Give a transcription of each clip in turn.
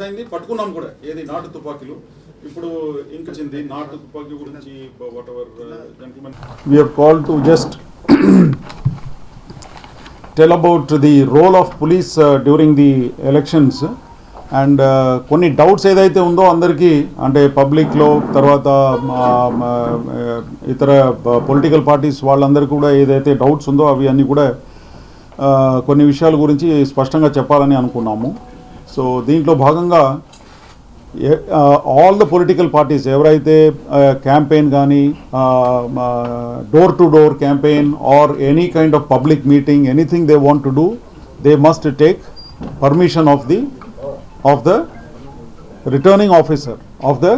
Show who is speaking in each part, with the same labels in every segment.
Speaker 1: Case అయింది పట్టుకున్నాం కూడా. ఏది? నాటు తుపాకీలు. ఇప్పుడు ఇంకొచ్చింది. నాటు తుపాకీ గురించి whatever gentlemen
Speaker 2: to just tell about the role of police role the elections and కొన్ని డౌట్స్ ఏదైతే ఉందో అందరికీ అంటే పబ్లిక్లో తర్వాత uh, ఇతర పొలిటికల్ పార్టీస్ వాళ్ళందరికీ కూడా ఏదైతే డౌట్స్ ఉందో అవి అన్నీ కూడా uh, కొన్ని విషయాల గురించి స్పష్టంగా చెప్పాలని అనుకున్నాము. సో దీంట్లో భాగంగా ఆల్ ద పొలిటికల్ పార్టీస్ ఎవరైతే క్యాంపెయిన్ కానీ door to door campaign or any kind of public meeting anything they want to do they must take permission of the of the returning officer of the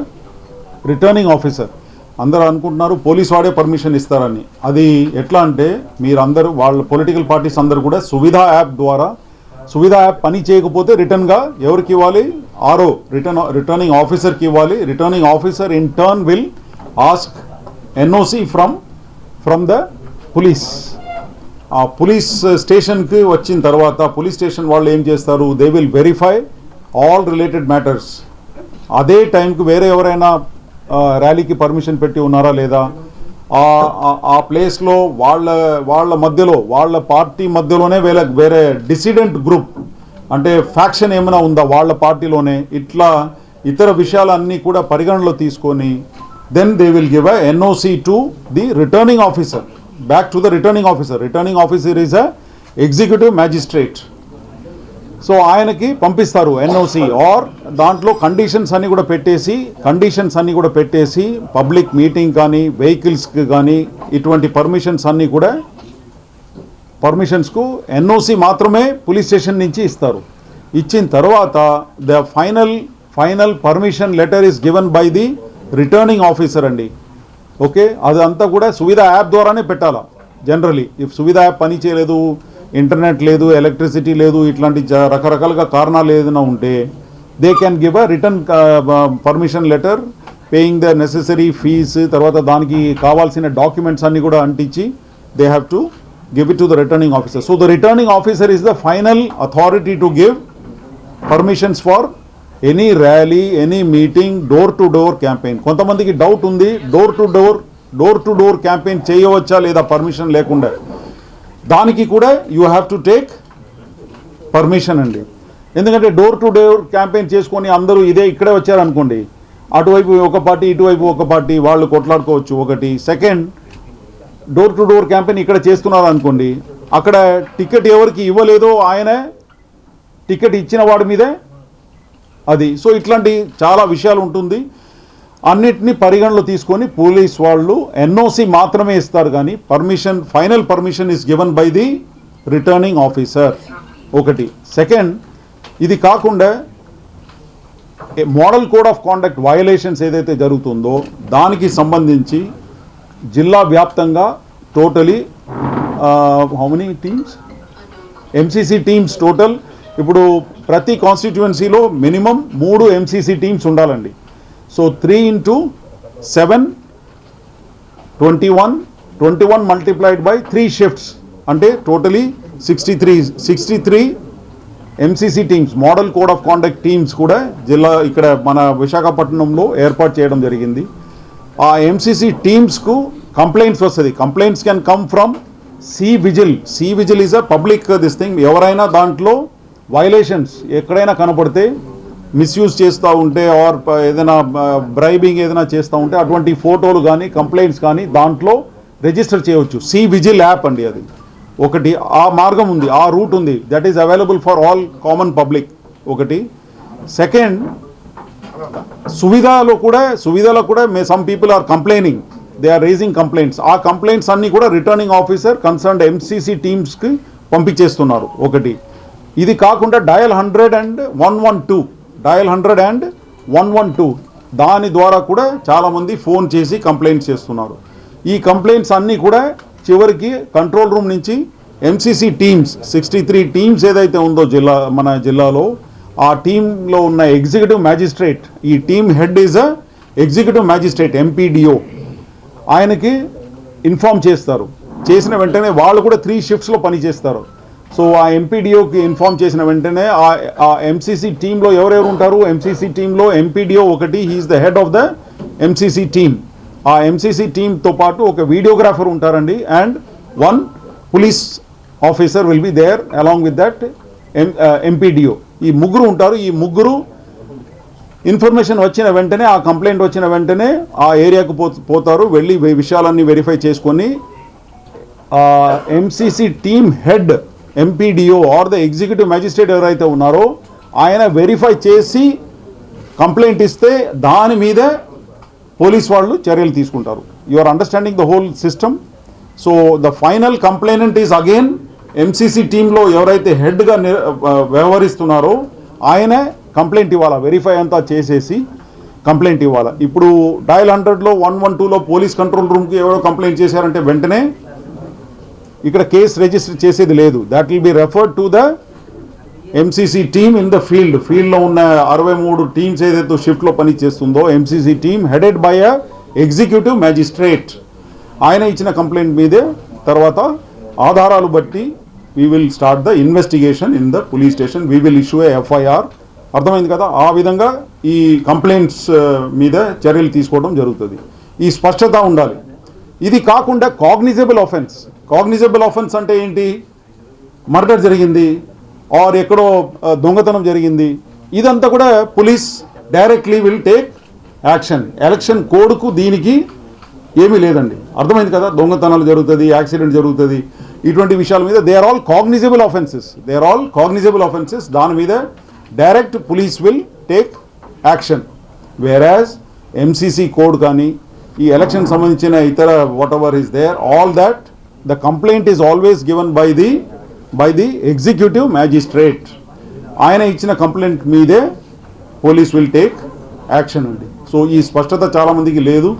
Speaker 2: returning officer అందరూ అనుకుంటున్నారు police వాడే permission ఇస్తారని. అది ఎట్లా అంటే మీరందరూ వాళ్ళ political parties అందరూ కూడా సువిధా యాప్ ద్వారా సువిధా యాప్ పని చేయకపోతే రిటర్న్గా ఎవరికి ఇవ్వాలి? ఆరో రిటర్న్ రిటర్నింగ్ ఆఫీసర్కి ఇవ్వాలి. Returning officer in turn will ask NOC from from the police ఆ పోలీస్ స్టేషన్కి వచ్చిన తర్వాత పోలీస్ స్టేషన్ వాళ్ళు ఏం చేస్తారు? They will verify all related matters అదే టైంకి వేరే ఎవరైనా ర్యాలీకి పర్మిషన్ పెట్టి ఉన్నారా లేదా? ఆ- ఆ- ప్లేస్లో వాళ్ళ వాళ్ళ మధ్యలో వాళ్ళ పార్టీ మధ్యలోనే వేరే వేరే డిసిడెంట్ గ్రూప్ అంటే ఫ్యాక్షన్ ఏమైనా ఉందా వాళ్ళ పార్టీలోనే ఇట్లా ఇతర విషయాలన్నీ కూడా పరిగణలో తీసుకొని then they will give a NOC to the returning officer back to the returning officer returning officer is a executive magistrate so ఆయనకి పంపిస్తారు ఎన్ఓసి. ఆర్ దాంట్లో కండిషన్స్ అన్ని కూడా పెట్టేసి కండిషన్స్ అన్ని కూడా పెట్టేసి పబ్లిక్ మీటింగ్ కానీ వెహికల్స్కి కానీ ఇటువంటి పర్మిషన్స్ అన్నీ కూడా పర్మిషన్స్కు ఎన్ఓసి మాత్రమే పోలీస్ స్టేషన్ నుంచి ఇస్తారు. ఇచ్చిన తర్వాత the final final permission letter is given by the returning officer అండి. ఓకే అదంతా కూడా సువిధ యాప్ ద్వారానే పెట్టాలా? జనరలీ ఇఫ్ సువిధ యాప్ పని చేయలేదు ఇంటర్నెట్ లేదు ఎలక్ట్రిసిటీ లేదు ఇట్లాంటి రకరకాలుగా కారణాలు ఏదైనా ఉంటే they can give a return permission letter paying the necessary fees తర్వాత దానికి కావాల్సిన డాక్యుమెంట్స్ అన్నీ కూడా అంటించి they have to give it to the returning officer so the returning officer is the final authority to give permissions for any rally any meeting door to door campaign కొంతమందికి doubt ఉంది door to door door to door campaign చేయవచ్చా లేదా permission లేకుండా. దానికి కూడా you have to take permission అండి. ఎందుకంటే door to door campaign చేసుకొని అందరూ ఇదే ఇక్కడే వచ్చారనుకోండి అటువైపు ఒక పార్టీ ఇటువైపు ఒక పార్టీ వాళ్ళు కొట్లాడుకోవచ్చు ఒకటి. Second door to door campaign ఇక్కడ చేస్తున్నారు అనుకోండి అక్కడ టికెట్ ఎవరికి ఇవ్వలేదో ఆయనే టికెట్ ఇచ్చిన వాడి మీదే అది. సో ఇట్లాంటి చాలా విషయాలు ఉంటుంది. అన్నిటినీ పరిగణలో తీసుకొని పోలీస్ వాళ్ళు ఎన్ఓసి మాత్రమే ఇస్తారు కానీ permission final permission is given by the returning officer ఒకటి. సెకండ్ ఇది కాకుండా model code of conduct violations ఏదైతే జరుగుతుందో దానికి సంబంధించి జిల్లా వ్యాప్తంగా totally how many teams MCC teams total ఇప్పుడు ప్రతి కాన్స్టిట్యువెన్సీలో మినిమం మూడు ఎంసీసీ టీమ్స్ ఉండాలండి. So three into seven twenty one twenty one multiplied by three shifts అంటే totally sixty three sixty three MCC teams model code of conduct teams కూడా జిల్లా ఇక్కడ మన విశాఖపట్నంలో ఏర్పాటు చేయడం జరిగింది. ఆ ఎంసీసీ టీమ్స్కు కంప్లైంట్స్ వస్తుంది. Complaints can come from C vigil C vigil is a public this thing ఎవరైనా దాంట్లో వైలేషన్స్ ఎక్కడైనా కనపడితే మిస్యూజ్ చేస్తూ ఉంటే ఆర్ uh, ఏదైనా uh, బ్రైబింగ్ ఏదైనా చేస్తూ ఉంటే అటువంటి ఫోటోలు కానీ కంప్లైంట్స్ కానీ దాంట్లో రిజిస్టర్ చేయవచ్చు. సి విజిల్ యాప్ అండి అది. ఒకటి ఆ మార్గం ఉంది ఆ రూట్ ఉంది. That is available for all common public ఒకటి. సెకండ్ సువిధాలో కూడా సువిధాలో కూడా may some people are complaining they are raising complaints ఆ కంప్లైంట్స్ అన్నీ కూడా రిటర్నింగ్ ఆఫీసర్ కన్సర్న్డ్ ఎంసీసీ టీమ్స్కి పంపించేస్తున్నారు. ఒకటి. ఇది కాకుండా dial hundred and one one two dial hundred and one one two. దాని ద్వారా కూడా చాలామంది ఫోన్ చేసి కంప్లైంట్స్ చేస్తున్నారు. ఈ కంప్లైంట్స్ అన్నీ కూడా చివరికి కంట్రోల్ రూమ్ నుంచి MCC teams sixty three teams ఏదైతే ఉందో జిల్లా మన జిల్లాలో ఆ టీంలో ఉన్న ఎగ్జిక్యూటివ్ మ్యాజిస్ట్రేట్ ఈ team head is a executive magistrate MPDO ఆయనకి ఇన్ఫామ్ చేస్తారు. చేసిన వెంటనే వాళ్ళు కూడా త్రీ షిఫ్ట్స్లో పనిచేస్తారు. సో ఆ ఎంపీడీఓకి ఇన్ఫామ్ చేసిన వెంటనే ఆ- ఆ ఎంసీసీ టీంలో ఎవరెవరు ఉంటారు? ఎంసీసీ టీంలో ఎంపీడీఓ ఒకటి he is the head of the MCC team ఆ ఎంసీసీ టీంతో పాటు ఒక వీడియోగ్రాఫర్ ఉంటారండి. And one police officer will be there along with that MPDO ఈ ముగ్గురు ఉంటారు. ఈ ముగ్గురు ఇన్ఫర్మేషన్ వచ్చిన వెంటనే ఆ కంప్లైంట్ వచ్చిన వెంటనే ఆ ఏరియాకు పో పోతారు. వెళ్ళి విషయాలన్నీ వెరిఫై చేసుకొని MCC team head MPDO or the executive magistrate ఎవరైతే ఉన్నారో ఆయన వెరిఫై చేసి కంప్లైంట్ ఇస్తే దాని మీద పోలీస్ వాళ్ళు చర్యలు తీసుకుంటారు. You are understanding the whole system so the final complainant is again MCC టీంలో ఎవరైతే హెడ్గా వ్యవహరిస్తున్నారో ఆయనే కంప్లైంట్ ఇవ్వాలా? వెరిఫై అంతా చేసేసి కంప్లైంట్ ఇవ్వాలా? ఇప్పుడు డయల్ హండ్రెడ్లో వన్ వన్ టూలో పోలీస్ కంట్రోల్ రూమ్కి ఎవరో కంప్లైంట్ చేశారంటే వెంటనే ఇక్కడ కేసు రిజిస్టర్ చేసేది లేదు. That will be referred to the MCC team in the field ఫీల్డ్లో ఉన్న అరవై మూడు టీమ్స్ ఏదైతే షిఫ్ట్లో పని చేస్తుందో MCC team headed by a executive magistrate ఆయన ఇచ్చిన కంప్లైంట్ మీదే తర్వాత ఆధారాలు బట్టి we will start the investigation in the police station we will issue a FIR అర్థమైంది కదా? ఆ విధంగా ఈ కంప్లైంట్స్ uh, మీద చర్యలు తీసుకోవడం జరుగుతుంది. ఈ స్పష్టత ఉండాలి. ఇది కాకుండా కాగ్నిజబుల్ ఆఫెన్స్ కాగ్నిజబుల్ ఆఫెన్స్ అంటే ఏంటి? మర్డర్ జరిగింది. ఆర్ ఎక్కడో దొంగతనం జరిగింది. ఇదంతా కూడా police directly will take action election కోడ్కు దీనికి ఏమీ లేదండి. అర్థమైంది కదా? దొంగతనాలు జరుగుతుంది యాక్సిడెంట్ జరుగుతుంది. ఇటువంటి విషయాల మీద they are all cognizable offences they are all cognizable offences దాని మీద direct police will take action whereas MCC code కానీ ఈ ఎలక్షన్ సంబంధించిన ఇతర whatever is there all that the complaint is always given by the by the executive magistrate ఆయన ఇచ్చిన complaint మీదే police will take action అండి సో ఈ స్పష్టత చాలామందికి లేదు.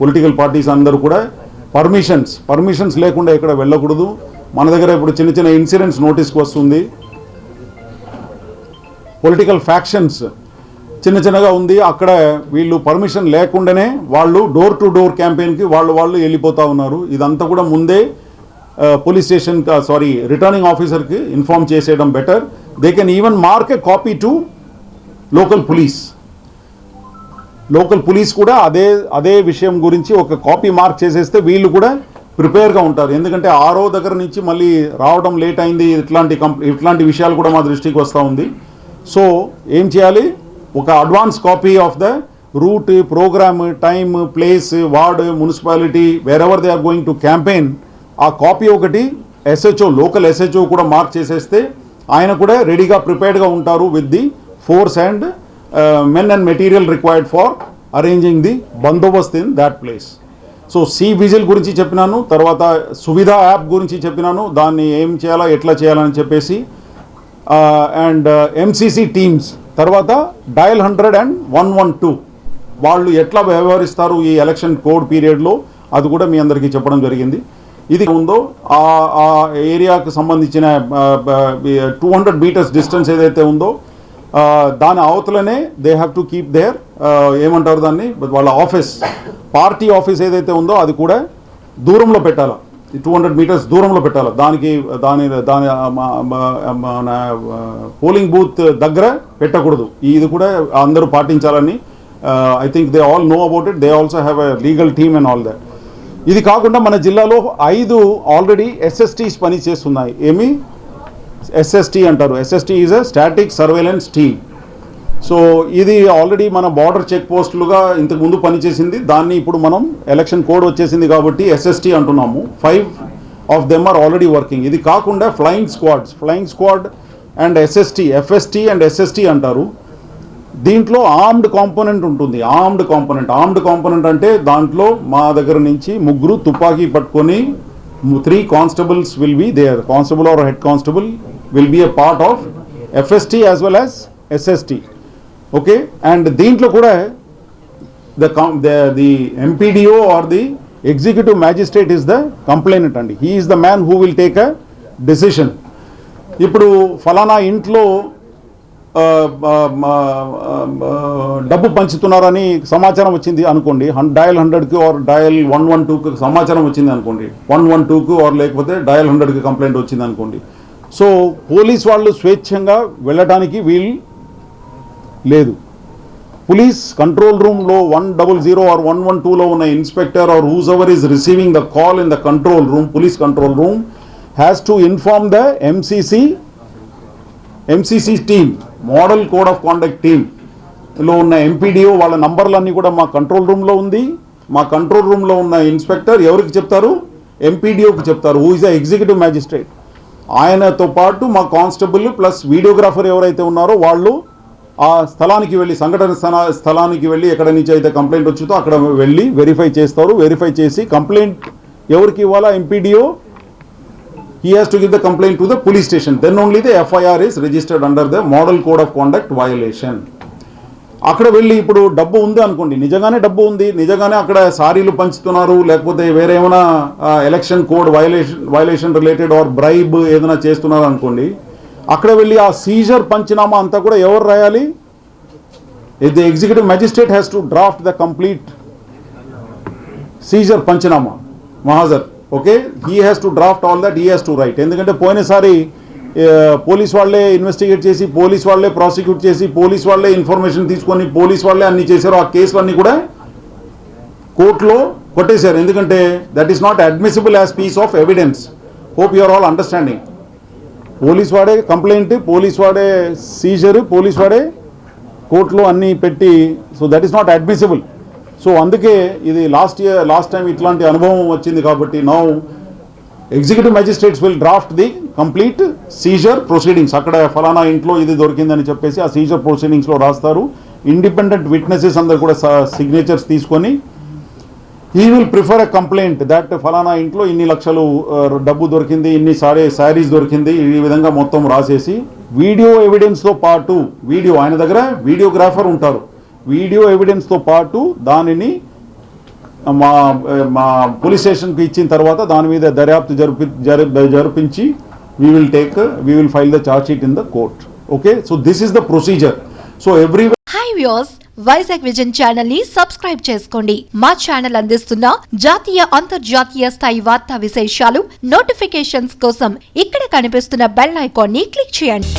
Speaker 2: పొలిటికల్ పార్టీస్ అందరూ కూడా పర్మిషన్స్ పర్మిషన్స్ లేకుండా ఇక్కడ వెళ్ళకూడదు. మన దగ్గర ఇప్పుడు చిన్న చిన్న ఇన్సిడెంట్స్ నోటీస్కి వస్తుంది. పొలిటికల్ ఫ్యాక్షన్స్ చిన్న చిన్నగా ఉంది. అక్కడ వీళ్ళు పర్మిషన్ లేకుండానే వాళ్ళు డోర్ టు డోర్ క్యాంపెయిన్కి వాళ్ళు వాళ్ళు వెళ్ళిపోతూ ఉన్నారు. ఇదంతా కూడా ముందే పోలీస్ స్టేషన్ సారీ రిటర్నింగ్ ఆఫీసర్కి ఇన్ఫార్మ్ చేసేయడం better they can even mark a copy to local police local police కూడా అదే అదే విషయం గురించి ఒక కాపీ మార్క్ చేసేస్తే వీళ్ళు కూడా ప్రిపేర్గా ఉంటారు. ఎందుకంటే ఆరో దగ్గర నుంచి మళ్ళీ రావడం లేట్ అయింది ఇట్లాంటి కంప్ ఇట్లాంటి విషయాలు కూడా మా దృష్టికి వస్తూ ఉంది. సో ఏం చేయాలి? ఒక advance copy of the route program time place ward municipality wherever they are going to campaign ఆ కాపీ ఒకటి ఎస్హెచ్ఓ లోకల్ ఎస్హెచ్ఓ కూడా మార్క్ చేసేస్తే ఆయన కూడా రెడీగా ప్రిపేర్డ్గా ఉంటారు with the force and men and material required for arranging the bandobast in that place so C vigil గురించి చెప్పినాను తర్వాత సువిధ యాప్ గురించి చెప్పినాను దాన్ని ఏం చేయాలా ఎట్లా చేయాలని చెప్పేసి అండ్ ఎంసీసీ టీమ్స్ తర్వాత dial hundred and one one two వాళ్ళు ఎట్లా వ్యవహరిస్తారు ఈ ఎలక్షన్ కోడ్ పీరియడ్లో అది కూడా మీ అందరికీ చెప్పడం జరిగింది. ఇది ఉందో ఆ ఆ ఏరియాకు సంబంధించిన టూ హండ్రెడ్ మీటర్స్ డిస్టెన్స్ ఏదైతే ఉందో దాని అవతలనే they have to keep there ఏమంటారు దాన్ని? వాళ్ళ ఆఫీస్ పార్టీ ఆఫీస్ ఏదైతే ఉందో అది కూడా దూరంలో పెట్టాలి? టూ హండ్రెడ్ మీటర్స్ దూరంలో పెట్టాలి? దానికి దాని దాని మన పోలింగ్ బూత్ దగ్గర పెట్టకూడదు. ఇది కూడా అందరూ పాటించాలని I think they all know about it they also have a legal team and all that ఇది కాకుండా మన జిల్లాలో ఐదు ఆల్రెడీ ఎస్ఎస్టీస్ పని చేస్తున్నాయి. ఏమి? ఎస్ఎస్టీ అంటారు. SST is a static surveillance team so ఇది ఆల్రెడీ మన బార్డర్ చెక్ పోస్టులుగా ఇంతకు ముందు పనిచేసింది దాన్ని ఇప్పుడు మనం ఎలక్షన్ కోడ్ వచ్చేసింది కాబట్టి ఎస్ఎస్టీ అంటున్నాము. Five of them are already working ఇది కాకుండా flying squads flying squad and SST FST and SST అంటారు. దీంట్లో ఆర్మ్డ్ కాంపోనెంట్ ఉంటుంది. ఆర్మ్డ్ కాంపోనెంట్ ఆర్మ్డ్ కాంపోనెంట్ అంటే దాంట్లో మా దగ్గర నుంచి ముగ్గురు తుపాకీ పట్టుకొని three constables will be there constable or head constable will be a part of FST as well as SST okay and దీంట్లో కూడా the the MPDO or the executive magistrate is the complainant అండి. He is the man who will take a decision ఇప్పుడు ఫలానా ఇంట్లో డబ్బు పంచుతున్నారని సమాచారం వచ్చింది అనుకోండి. డయల్ హండ్రెడ్కి ఆర్ డయల్ వన్ వన్ టూకి సమాచారం వచ్చింది అనుకోండి. వన్ వన్ టూకు ఆర్ లేకపోతే డయల్ హండ్రెడ్కి కంప్లైంట్ వచ్చింది అనుకోండి. సో పోలీస్ వాళ్ళు స్వేచ్ఛంగా వెళ్ళటానికి వీల్ లేదు. పోలీస్ కంట్రోల్ రూమ్లో one double zero or one one టూలో ఉన్న inspector or whose is receiving the call in the control room police control room has to inform the MCC MCC team. Model code of conduct టీంలో ఉన్న MPDO వాళ్ళ నంబర్లన్నీ కూడా మా control రూమ్లో ఉంది. మా కంట్రోల్ రూమ్లో ఉన్న ఇన్స్పెక్టర్ ఎవరికి చెప్తారు? ఎంపీడీఓకి చెప్తారు. Who is a executive magistrate ఆయనతో పాటు మా కానిస్టేబుల్ ప్లస్ వీడియోగ్రాఫర్ ఎవరైతే ఉన్నారో వాళ్ళు ఆ స్థలానికి వెళ్ళి సంఘటన స్థలా స్థలానికి వెళ్ళి ఎక్కడ నుంచి అయితే కంప్లైంట్ వచ్చిందో అక్కడ వెళ్ళి వెరిఫై చేస్తారు. వెరిఫై చేసి కంప్లైంట్ ఎవరికి ఇవ్వాలా? MPDO he has to give the complaint to the police station. Then only the FIR is registered under the model code of conduct violation. అక్కడ వెళ్ళి ఇప్పుడు డబ్బు ఉంది అనుకోండి. నిజంగానే డబ్బు ఉంది. నిజంగానే అక్కడ సారీలు పంచుతున్నారు. లేకపోతే వేరేమైనా election code violation violation related or bribe ఏదైనా చేస్తున్నారు అనుకోండి. అక్కడ వెళ్ళి ఆ సీజర్ పంచినామా అంతా కూడా ఎవరు రాయాలి? The executive magistrate has to draft the complete seizure panchanama. Mahazar okay? He has to draft all that he has to write ఎందుకంటే పోయినసారి పోలీస్ వాళ్ళే ఇన్వెస్టిగేట్ చేసి పోలీస్ వాళ్ళే ప్రాసిక్యూట్ చేసి పోలీస్ వాళ్ళే ఇన్ఫర్మేషన్ తీసుకొని పోలీస్ వాళ్ళే అన్ని చేశారు. ఆ కేసులన్నీ కూడా కోర్టులో కొట్టేశారు. ఎందుకంటే that is not admissible as piece of evidence hope you are all understanding police వాడే కంప్లైంట్ పోలీస్ వాడే సీజరు పోలీస్ వాడే కోర్టులో అన్నీ పెట్టి so that is not admissible so అందుకే ఇది లాస్ట్ ఇయర్ లాస్ట్ టైం ఇట్లాంటి అనుభవం వచ్చింది కాబట్టి now executive magistrates will draft the complete seizure proceedings అక్కడ ఫలానా ఇంట్లో ఇది దొరికిందని చెప్పేసి ఆ సీజర్ ప్రొసీడింగ్స్లో రాస్తారు. ఇండిపెండెంట్ విట్నెసెస్ అందరు కూడా సిగ్నేచర్స్ తీసుకొని he will prefer a complaint that ఫలానా ఇంట్లో ఇన్ని లక్షలు డబ్బు దొరికింది ఇన్ని సారీ శారీస్ దొరికింది ఈ విధంగా మొత్తం రాసేసి వీడియో ఎవిడెన్స్తో పాటు వీడియో ఆయన దగ్గర వీడియోగ్రాఫర్ ఉంటారు. వీడియో ఎవిడెన్స్తో పాటు దానిని మా మా పోలీస్ స్టేషన్కి ఇచ్చిన తర్వాత దాని మీద దర్యాప్తు జరిపి జరిపించి we will take we will file the charge sheet in the court okay so this is the procedure so every
Speaker 3: hi views Vizag Vision ఛానల్ని సబ్స్క్రైబ్ చేసుకోండి. మా ఛానల్ అందిస్తున్న జాతీయ అంతర్జాతీయ స్థాయి వార్తా విశేషాలు నోటిఫికేషన్స్ కోసం ఇక్కడ కనిపిస్తున్న బెల్ ఐకాన్ని క్లిక్ చేయండి.